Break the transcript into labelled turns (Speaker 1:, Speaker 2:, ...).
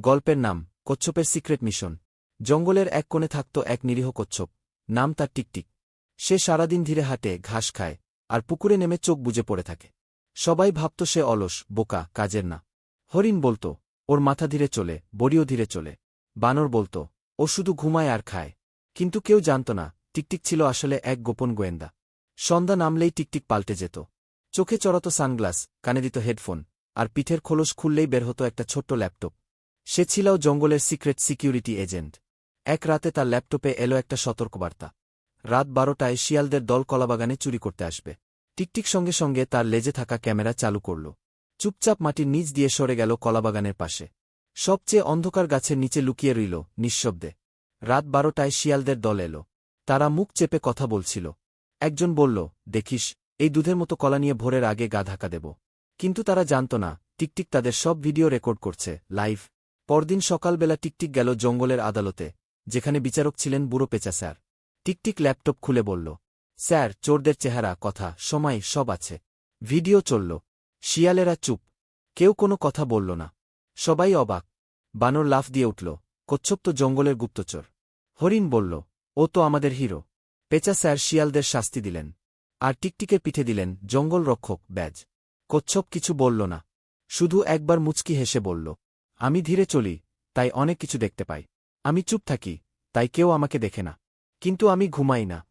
Speaker 1: গল্পের নাম, কচ্ছপের সিক্রেট মিশন। জঙ্গলের এক কোণে থাকত এক নিরীহ কচ্ছপ। নাম তার টিকটিক। সে সারাদিন ধীরে হাঁটে, ঘাস খায়, আর পুকুরে নেমে চোখ বুজে পড়ে থাকে। সবাই ভাবত সে অলস, বোকা, কাজের না। হরিণ বলত, ওর মাথা ধীরে চলে, বড়িও ধীরে চলে। বানর বলত, ও শুধু ঘুমায় আর খায়। কিন্তু কেউ জানত না, টিকটিক ছিল আসলে এক গোপন গোয়েন্দা। সন্ধ্যা নামলেই টিকটিক পাল্টে যেত। চোখে চড়াত সানগ্লাস, কানে দিত হেডফোন, আর পিঠের খোলস খুললেই বের হতো একটা ছোট্ট ল্যাপটপ। সে ছিলও জঙ্গলের সিক্রেট সিকিউরিটি এজেন্ট। এক রাতে তার ল্যাপটপে এলো একটা সতর্কবার্তা। রাত বারোটায় শিয়ালদের দল কলাবাগানে চুরি করতে আসবে। টিকটিক সঙ্গে সঙ্গে তার লেজে থাকা ক্যামেরা চালু করল। চুপচাপ মাটির নিচ দিয়ে সরে গেল কলাবাগানের পাশে। সবচেয়ে অন্ধকার গাছের নিচে লুকিয়ে রইল নিঃশব্দে। রাত বারোটায় শিয়ালদের দল এলো। তারা মুখ চেপে কথা বলছিল। একজন বলল, দেখিস, এই দুধের মতো কলা নিয়ে ভোরের আগে গা ধাক্কা দেব। কিন্তু তারা জানত না, টিকটিক তাদের সব ভিডিও রেকর্ড করছে, লাইভ। পরদিন সকালবেলা টিকটিক গেল জঙ্গলের আদালতে, যেখানে বিচারক ছিলেন বুড়ো পেঁচা স্যার। টিকটিক ল্যাপটপ খুলে বলল, স্যার, চোরদের চেহারা, কথা, সময়, সব আছে। ভিডিও চলল। শিয়ালেরা চুপ। কেউ কোনো কথা বলল না। সবাই অবাক। বানর লাফ দিয়ে উঠল, কচ্ছপ তো জঙ্গলের গুপ্তচর। হরিণ বলল, ও তো আমাদের হিরো। পেঁচা স্যার শিয়ালদের শাস্তি দিলেন। আর টিকটিকের পিঠে দিলেন জঙ্গল রক্ষক ব্যাজ। কচ্ছপ কিছু বলল না। শুধু একবার মুচকি হেসে বলল আমি ধীরে চলি, তাই অনেক কিছু দেখতে পাই। আমি চুপ থাকি, তাই কেউ আমাকে দেখে না। কিন্তু আমি ঘুমাই না।